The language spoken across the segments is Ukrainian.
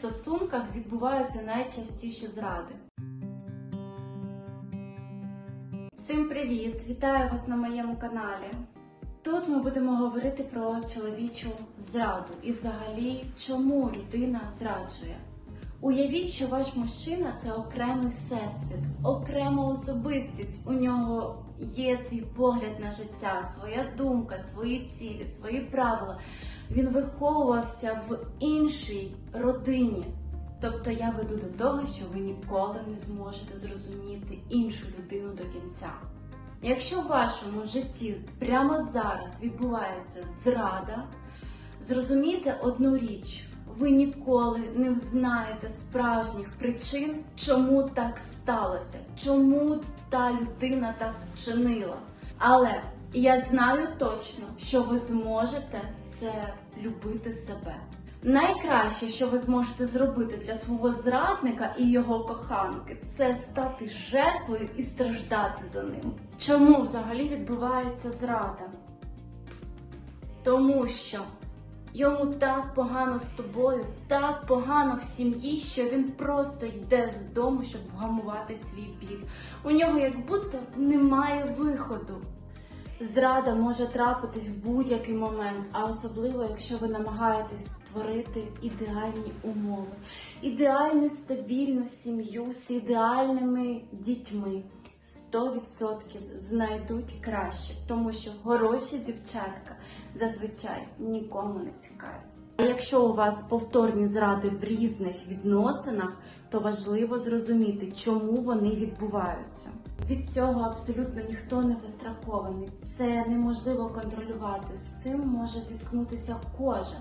стосунках відбуваються найчастіші зради? Всім привіт! Вітаю вас на моєму каналі. Тут ми будемо говорити про чоловічу зраду і взагалі, чому людина зраджує. Уявіть, що ваш мужчина це окремий всесвіт, окрема особистість. У нього є свій погляд на життя, своя думка, свої цілі, свої правила. Він виховувався в іншій родині. Тобто я веду до того, що ви ніколи не зможете зрозуміти іншу людину до кінця. Якщо в вашому житті прямо зараз відбувається зрада, зрозумійте одну річ: ви ніколи не взнаєте справжніх причин, чому так сталося, чому та людина так вчинила. Але я знаю точно, що ви зможете це любити себе. Найкраще, що ви зможете зробити для свого зрадника і його коханки, це стати жертвою і страждати за ним. Чому взагалі відбувається зрада? Тому що йому так погано з тобою, так погано в сім'ї, що він просто йде з дому, щоб вгамувати свій біль. У нього як будто немає виходу. Зрада може трапитись в будь-який момент, а особливо, якщо ви намагаєтесь створити ідеальні умови, ідеальну стабільну сім'ю з ідеальними дітьми. 100% знайдуть краще, тому що хороші дівчатка зазвичай нікому не цікаві. А якщо у вас повторні зради в різних відносинах, то важливо зрозуміти, чому вони відбуваються. Від цього абсолютно ніхто не застрахований. Це неможливо контролювати. З цим може зіткнутися кожен.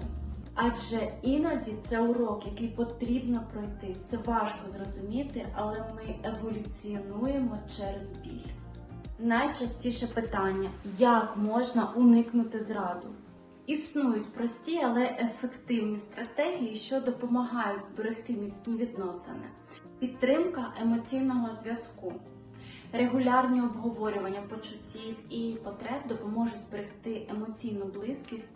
Адже іноді це урок, який потрібно пройти. Це важко зрозуміти, але ми еволюціонуємо через біль. Найчастіше питання: як можна уникнути зраду? Існують прості, але ефективні стратегії, що допомагають зберегти міцні відносини. Підтримка емоційного зв'язку. Регулярні обговорювання почуттів і потреб допоможуть зберегти емоційну близькість.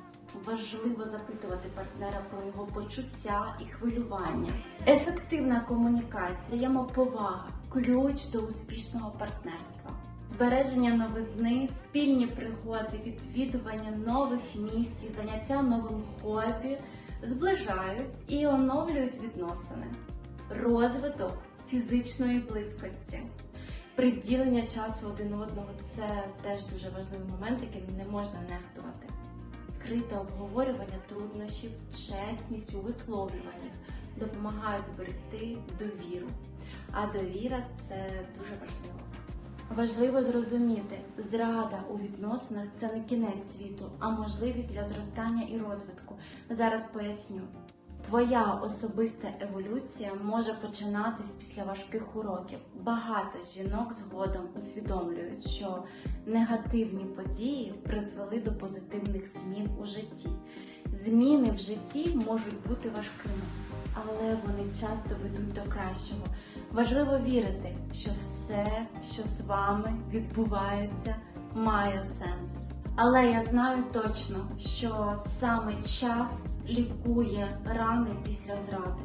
Важливо запитувати партнера про його почуття і хвилювання. Ефективна комунікація, взаємоповага – ключ до успішного партнерства. Збереження новизни, спільні пригоди, відвідування нових місць і заняття новим хобі зближають і оновлюють відносини. Розвиток фізичної близькості. Приділення часу один одного це теж дуже важливий момент, яким не можна нехтувати. Відкрите обговорювання труднощів, чесність у висловлюваннях допомагають зберегти довіру. А довіра це дуже важливо. Важливо зрозуміти, зрада у відносинах це не кінець світу, а можливість для зростання і розвитку. Зараз поясню. Твоя особиста еволюція може починатись після важких уроків. Багато жінок згодом усвідомлюють, що негативні події призвели до позитивних змін у житті. Зміни в житті можуть бути важкими, але вони часто ведуть до кращого. Важливо вірити, що все, що з вами відбувається, має сенс. Але я знаю точно, що саме час лікує рани після зради.